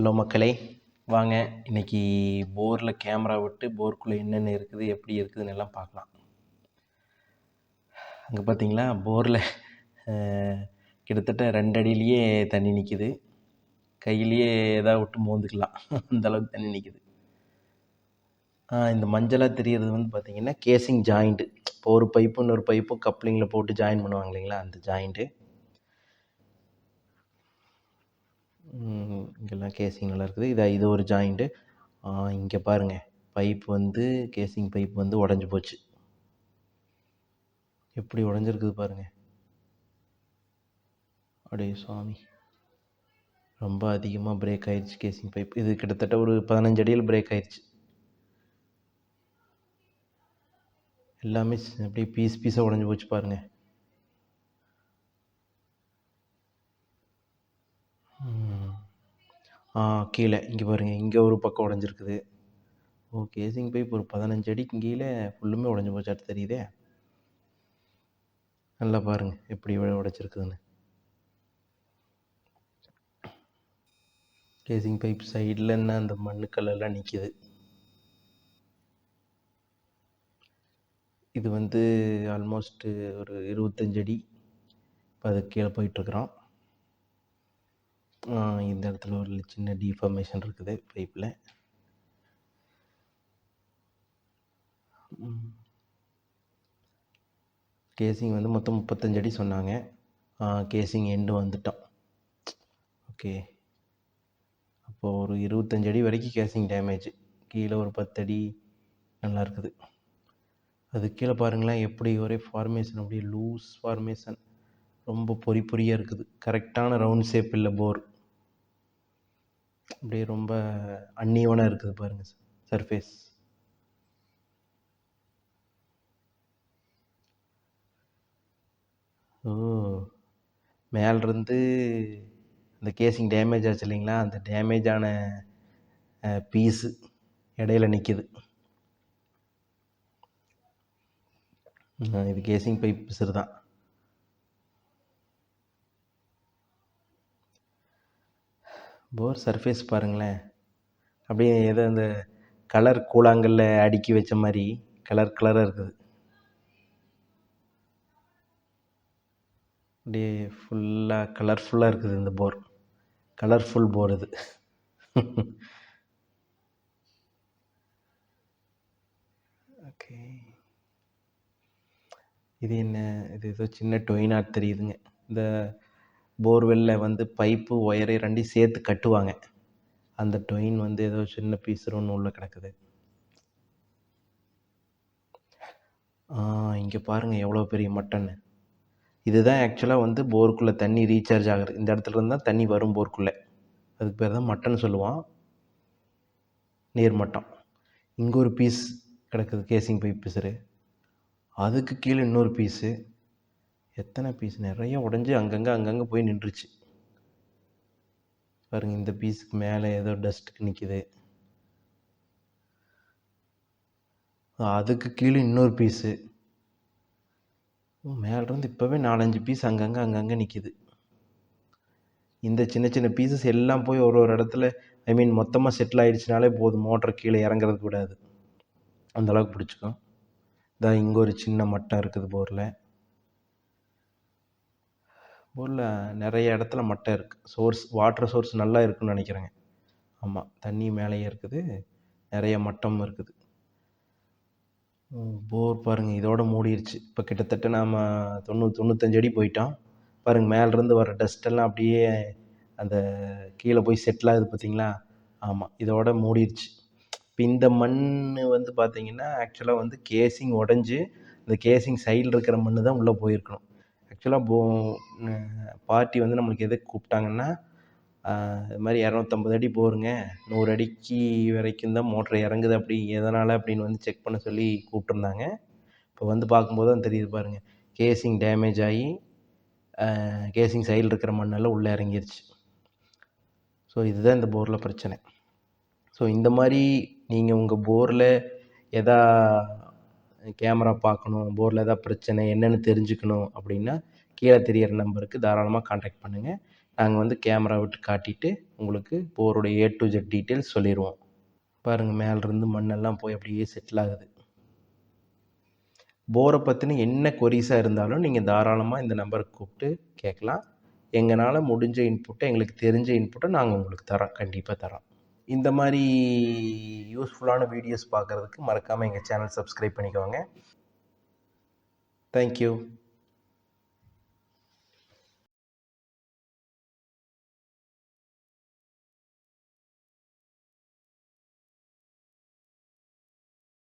Hello மக்களே வாங்க. இன்றைக்கி போரில் கேமரா விட்டு போருக்குள்ளே என்னென்ன இருக்குது எப்படி இருக்குதுன்னு எல்லாம் பார்க்கலாம். அங்கே பார்த்தீங்களா போரில் கிட்டத்தட்ட ரெண்டு அடியிலேயே தண்ணி நிற்கிது கையிலேயே எதாவது விட்டு மோந்துக்கலாம். அந்தளவுக்கு தண்ணி நிற்கிது இந்த மஞ்சளாக தெரியறது வந்து பார்த்திங்கன்னா கேசிங் ஜாயிண்ட்டு இப்போ ஒரு பைப்பு இன்னொரு பைப்பும் கப்ளிங்கில் போட்டு ஜாயின் பண்ணுவாங்க இல்லைங்களா அந்த ஜாயிண்ட்டு இங்கெல்லாம் கேசிங் நல்லா இருக்குது. இது இது ஒரு ஜாயிண்ட்டு இங்கே பாருங்கள் பைப் வந்து கேசிங் பைப் வந்து உடஞ்சி போச்சு. எப்படி உடஞ்சிருக்குது பாருங்கள் அப்படியே சுவாமி ரொம்ப அதிகமாக பிரேக் ஆயிடுச்சு கேசிங் பைப் இது கிட்டத்தட்ட ஒரு பதினஞ்சு அடியில் பிரேக் ஆயிடுச்சு எல்லாமே அப்படியே பீஸ் பீஸாக உடஞ்சி போச்சு பாருங்கள் கீழே. இங்கே பாருங்கள் இங்கே ஒரு பக்கம் உடஞ்சிருக்குது. ஓ கேசிங் பைப் ஒரு பதினஞ்சு அடிக்கு கீழே ஃபுல்லுமே உடஞ்சி போச்சாட்டு தெரியுதே? நல்லா பாருங்கள் எப்படி உடைச்சிருக்குதுன்னு. கேசிங் பைப் சைடில் என்ன? அந்த மண்ணுக்கல்லெல்லாம் நிற்கிது இது வந்து ஆல்மோஸ்ட்டு ஒரு இருபத்தஞ்சடி இப்போ அது கீழே போயிட்டுருக்குறோம் இந்த இடத்துல ஒரு சின்ன டீஃபார்மேஷன் இருக்குது பைப்பில் கேசிங் வந்து மொத்தம் முப்பத்தஞ்சு அடி சொன்னாங்க. கேசிங் எண்டு வந்துட்டோம். ஓகே அப்போது ஒரு இருபத்தஞ்சு அடி வரைக்கும் கேசிங் டேமேஜ் கீழே ஒரு பத்தடி நல்லா இருக்குது. அது கீழே பாருங்களேன் எப்படி ஒரே ஃபார்மேஷன் அப்படியே லூஸ் ஃபார்மேஷன் ரொம்ப பொறி பொறியாக இருக்குது. கரெக்டான ரவுண்ட் ஷேப் இல்லை போர் அப்படியே ரொம்ப அன்னியோனாக இருக்குது பாருங்கள் சர்ஃபேஸ் ஓ மேலிருந்து அந்த கேசிங் டேமேஜ் ஆச்சு இல்லைங்களா? அந்த டேமேஜ் ஆன பீஸு இடையில நிற்கிது இது கேசிங் பைப் பிசுறு தான். போர் சர்ஃபேஸ் பாருங்களேன். அப்படியே ஏதோ அந்த கலர் கூழாங்கல்ல அடுக்கி வச்ச மாதிரி கலர் கலராக இருக்குது. அப்படியே ஃபுல்லாக கலர்ஃபுல்லாக இருக்குது இந்த போர் கலர்ஃபுல் போர் இது. ஓகே இது என்ன? இது ஏதோ சின்ன டொயினாக தெரியுதுங்க. இந்த போர்வெல்லில் வந்து பைப்பு ஒயரை ரெண்டையும் சேர்த்து கட்டுவாங்க. அந்த டொயின் வந்து ஏதோ சின்ன பீஸ் ஒன்று உள்ளே கிடக்குது. இங்கே பாருங்கள் எவ்வளோ பெரிய மட்டன்னு. இதுதான் ஆக்சுவலாக வந்து போருக்குள்ளே தண்ணி ரீசார்ஜ் ஆகுது இந்த இடத்துல இருந்து தான் தண்ணி வரும் போருக்குள்ளே. அதுக்கு பேர் தான் மட்டன் சொல்லுவான். நீர்மட்டம். இங்கே ஒரு பீஸ் கிடக்குது கேசிங் பைப் பிசுறு அதுக்கு கீழே இன்னொரு பீஸு எத்தனை பீஸ் நிறைய உடஞ்சி அங்கங்கே அங்கங்கே போய் நின்றுச்சு. பாருங்கள் இந்த பீஸுக்கு மேலே ஏதோ டஸ்ட்டுக்கு நிற்கிது அதுக்கு கீழே இன்னொரு பீஸு மேலேருந்து இப்போவே நாலஞ்சு பீஸ் அங்கங்கே அங்கங்கே நிற்கிது இந்த சின்ன சின்ன பீசஸ் எல்லாம் போய் ஒரு ஒரு இடத்துல ஐ மீன் மொத்தமாக செட்டில் ஆகிடுச்சினாலே போதும். மோட்டர் கீழே இறங்குறது கூடாது அந்தளவுக்கு பிடிச்சிக்கும். இதான் இங்கே ஒரு சின்ன மட்டம் இருக்குது போரில். ஊரில் நிறைய இடத்துல மட்டை இருக்குது சோர்ஸ் வாட்டர் சோர்ஸ் நல்லா இருக்குதுன்னு நினைக்கிறேங்க. ஆமாம் தண்ணி மேலேயே இருக்குது. நிறைய மட்டம் இருக்குது. போர் பாருங்கள் இதோட மூடிடுச்சு இப்போ கிட்டத்தட்ட நாம் தொண்ணூறு தொண்ணூத்தஞ்சு அடி போயிட்டோம். பாருங்கள் மேலேருந்து வர டஸ்ட்டெல்லாம் அப்படியே அந்த கீழே போய் செட்டில் ஆகுது பார்த்தீங்களா ஆமாம் இதோட மூடிடுச்சு இப்போ இந்த மண் வந்து பார்த்திங்கன்னா ஆக்சுவலாக வந்து கேசிங் உடஞ்சி இந்த கேசிங் சைடில் இருக்கிற மண் தான் உள்ளே போயிருக்கணும். ஆக்சுவலாக போ பார்ட்டி வந்து நம்மளுக்கு எதுக்கு கூப்பிட்டாங்கன்னா இது மாதிரி இரநூத்தம்பது அடி போருங்க. நூறு அடிக்கு வரைக்கும் தான் மோட்ரு இறங்குது அப்படி எதனால் அப்படின்னு வந்து செக் பண்ண சொல்லி கூப்பிட்ருந்தாங்க இப்போ வந்து பார்க்கும்போது தான் தெரியுது பாருங்கள் கேசிங் டேமேஜ் ஆகி கேசிங் சைடில் இருக்கிற மண்ணெல்லாம் உள்ளே இறங்கிருச்சு. ஸோ இதுதான் இந்த போரில் பிரச்சனை. ஸோ இந்த மாதிரி நீங்கள் உங்கள் போரில் எதா கேமரா பார்க்கணும் போரில் ஏதாவது பிரச்சனை என்னென்னு தெரிஞ்சுக்கணும் அப்படின்னா கீழே தெரியிற நம்பருக்கு தாராளமாக காண்டாக்ட் பண்ணுங்கள் நாங்கள் வந்து கேமரா விட்டு காட்டிட்டு உங்களுக்கு போருடைய ஏ டு ஜெட் டீட்டெயில்ஸ் சொல்லிடுவோம் பாருங்கள் மேலேருந்து மண்ணெல்லாம் போய் அப்படியே செட்டில் ஆகுது. போரை பற்றின என்ன கொரிஸாக இருந்தாலும் நீங்கள் தாராளமாக இந்த நம்பருக்கு கூப்பிட்டு கேட்கலாம். எங்களால் முடிஞ்ச இன்புட்டை எங்களுக்கு தெரிஞ்ச இன்புட்டை நாங்கள் உங்களுக்கு தரோம் கண்டிப்பாக தரோம் இந்த மாதிரி யூஸ்ஃபுல்லான வீடியோஸ் பார்க்குறதுக்கு மறக்காமல் எங்கள் சேனல் சப்ஸ்கிரைப் பண்ணிக்கோங்க. தேங்க்யூ